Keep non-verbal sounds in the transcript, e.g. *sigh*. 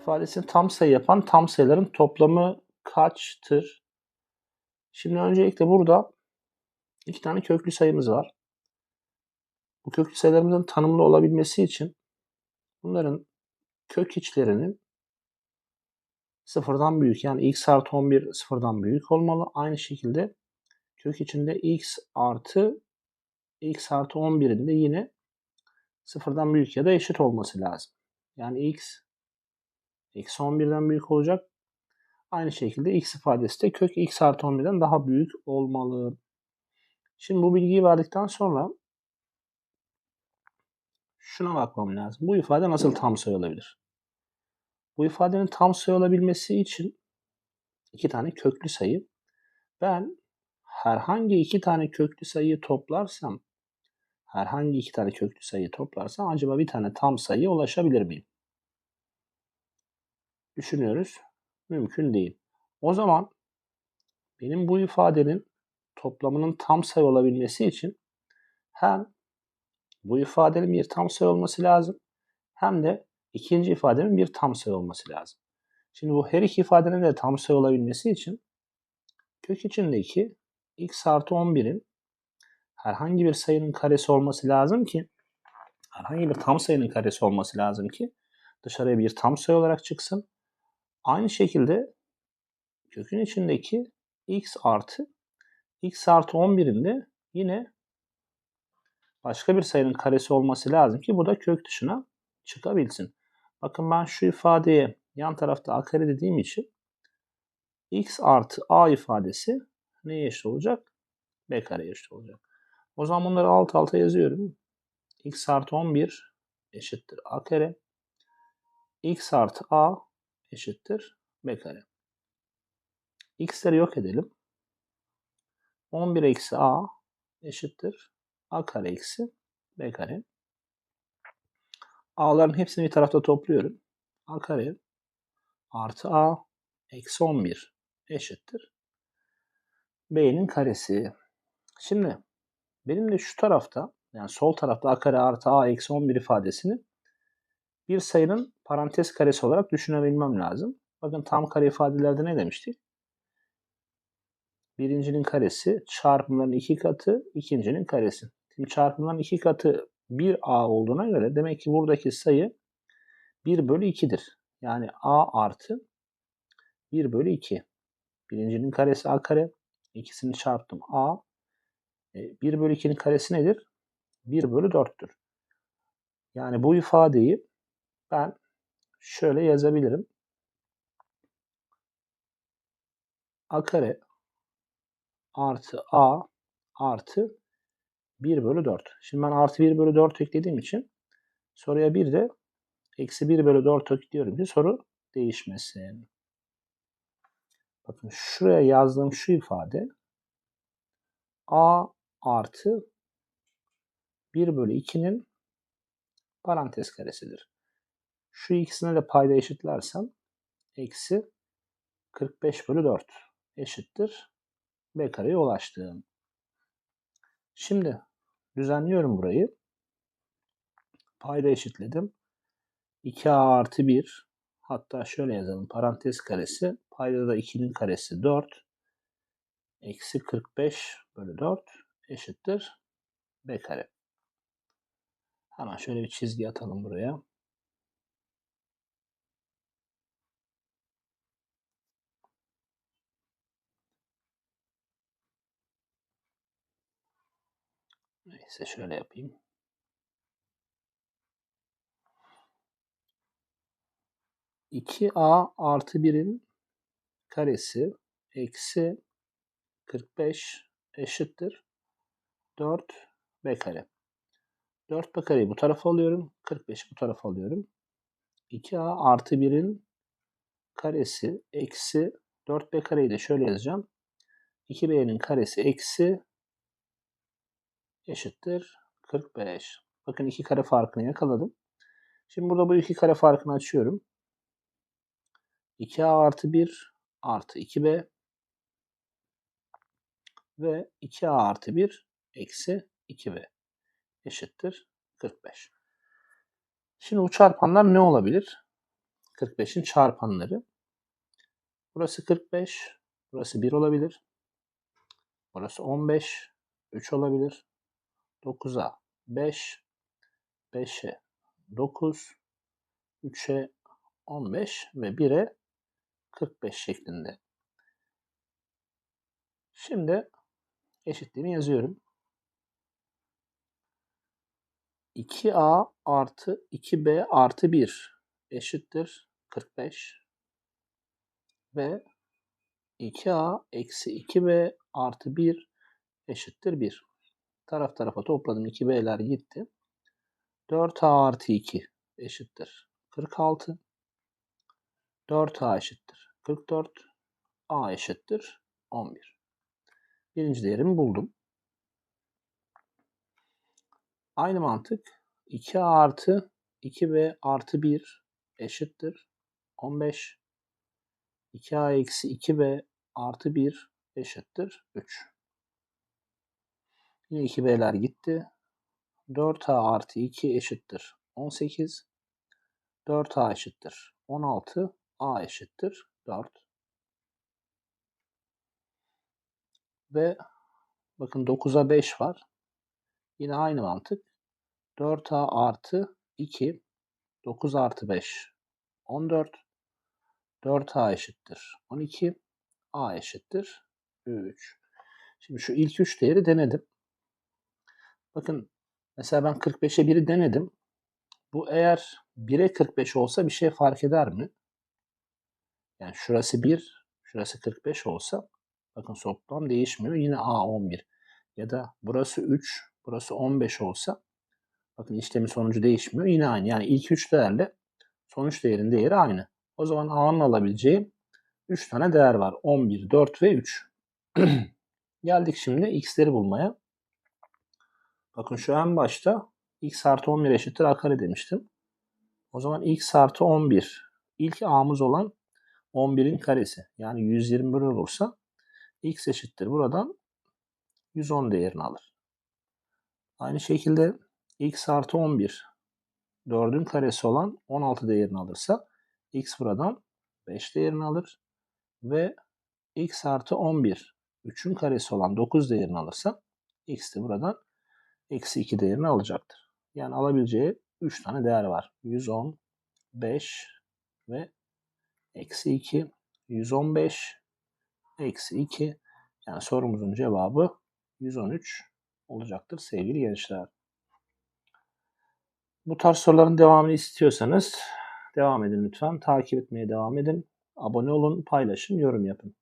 ifadesini tam sayı yapan tam sayıların toplamı kaçtır? Şimdi öncelikle burada iki tane köklü sayımız var. Bu köklü sayılarımızın tanımlı olabilmesi için bunların kök içlerinin sıfırdan büyük yani x artı 11 sıfırdan büyük olmalı. Aynı şekilde kök içinde x artı x artı 11'in de yine sıfırdan büyük ya da eşit olması lazım. Yani x eksi 11'den büyük olacak. Aynı şekilde x ifadesi de kök x artı 11'den daha büyük olmalı. Şimdi bu bilgiyi verdikten sonra şuna bakmam lazım. Bu ifade nasıl tam sayı olabilir? Bu ifadenin tam sayı olabilmesi için iki tane köklü sayı. Ben herhangi iki tane köklü sayıyı toplarsam herhangi iki tane köklü sayıyı toplarsam acaba bir tane tam sayıya ulaşabilir miyim? Düşünüyoruz. Mümkün değil. O zaman benim bu ifadenin toplamının tam sayı olabilmesi için hem bu ifadenin bir tam sayı olması lazım hem de ikinci ifadenin bir tam sayı olması lazım. Şimdi bu her iki ifadenin de tam sayı olabilmesi için kök içindeki x artı 11'in herhangi bir sayının karesi olması lazım ki herhangi bir tam sayının karesi olması lazım ki dışarıya bir tam sayı olarak çıksın. Aynı şekilde kökün içindeki x artı x artı 11'in de yine başka bir sayının karesi olması lazım ki bu da kök dışına çıkabilsin. Bakın ben şu ifadeye yan tarafta a kare dediğim için x artı a ifadesi neye eşit olacak? b kareye eşit olacak. O zaman bunları alt alta yazıyorum. x artı 11 eşittir a kare. x artı a eşittir b kare. x'leri yok edelim. 11 eksi a eşittir a kare eksi b kare. a'ların hepsini bir tarafta topluyorum. a kare artı a eksi 11 eşittir b'nin karesi. Şimdi benim de şu tarafta yani sol tarafta a kare artı a eksi 11 ifadesini bir sayının parantez karesi olarak düşünebilmem lazım. Bakın tam kare ifadelerde ne demiştik? Birincinin karesi çarpımların iki katı, ikincinin karesi. Şimdi çarpımların iki katı 1a olduğuna göre demek ki buradaki sayı 1 bölü 2'dir. Yani a artı 1 bölü 2. Birincinin karesi a kare. İkisini çarptım a. 1 e, bölü 2'nin karesi nedir? 1 bölü 4'tür. Yani bu ifadeyi ben şöyle yazabilirim. a kare artı a artı 1 bölü 4. Şimdi ben artı 1 bölü 4 eklediğim için soruya bir de eksi 1 bölü 4 ekliyorum ki soru değişmesin. Bakın şuraya yazdığım şu ifade a artı 1 bölü 2'nin parantez karesidir. Şu ikisine de payda eşitlersem eksi 45 bölü 4 eşittir b kareye ulaştım. Şimdi düzenliyorum burayı. Payda eşitledim. 2a artı 1 hatta şöyle yazalım parantez karesi payda da 2'nin karesi 4 eksi 45 bölü 4 eşittir b kare. Hemen şöyle bir çizgi atalım buraya. Neyse şöyle yapayım. İki a artı birin karesi eksi 45 eşittir 4 b kare. 4 b kareyi bu tarafa alıyorum. 45'i bu tarafa alıyorum. 2a artı 1'in karesi eksi 4b kareyi de şöyle yazacağım. 2b'nin karesi eksi eşittir 45. Bakın iki kare farkını yakaladım. Şimdi burada bu iki kare farkını açıyorum. 2a artı 1 artı 2b ve 2a artı 1 eksi 2b eşittir 45. Şimdi bu çarpanlar ne olabilir? 45'in çarpanları. Burası 45, burası 1 olabilir. Burası 15, 3 olabilir. 9'a 5, 5'e 9, 3'e 15 ve 1'e 45 şeklinde. Şimdi eşitliğimi yazıyorum. 2a artı 2b artı 1 eşittir 45 ve 2a eksi 2b artı 1 eşittir 1. Taraf tarafa topladım 2b'ler gitti. 4a artı 2 eşittir 46. 4a eşittir 44. a eşittir 11. Birinci değerimi buldum. Aynı mantık 2a artı 2b artı 1 eşittir 15. 2a eksi 2b artı 1 eşittir 3. Yine 2b'ler gitti. 4a artı 2 eşittir 18. 4a eşittir 16. a eşittir 4. Ve bakın 9'a 5 var. Yine aynı mantık. 4a artı 2 9 artı 5 14 4a eşittir 12 a eşittir 3. Şimdi şu ilk 3 değeri denedim. Bakın mesela ben 45'e 1'i denedim. Bu eğer 1'e 45 olsa bir şey fark eder mi? Yani şurası 1, şurası 45 olsa bakın toplam değişmiyor. Yine A 11. Ya da burası 3, burası 15 olsa bakın işlemin sonucu değişmiyor. Yine aynı. Yani ilk 3 değerle sonuç değerin değeri aynı. O zaman A'nın alabileceği 3 tane değer var. 11, 4 ve 3. *clears throat* Geldik şimdi x'leri bulmaya. Bakın şu en başta x artı 11 eşittir a kare demiştim. O zaman x artı 11 ilk a'mız olan 11'in karesi. Yani 121 olursa x eşittir buradan 110 değerini alır. Aynı şekilde x artı 11 4'ün karesi olan 16 değerini alırsa x buradan 5 değerini alır. Ve x artı 11 3'ün karesi olan 9 değerini alırsa x de buradan eksi 2 değerini alacaktır. Yani alabileceği 3 tane değer var. 110, 5 ve eksi 2. 115, eksi 2. Yani sorumuzun cevabı 113 olacaktır sevgili gençler. Bu tarz soruların devamını istiyorsanız devam edin lütfen. Takip etmeye devam edin. Abone olun, paylaşın, yorum yapın.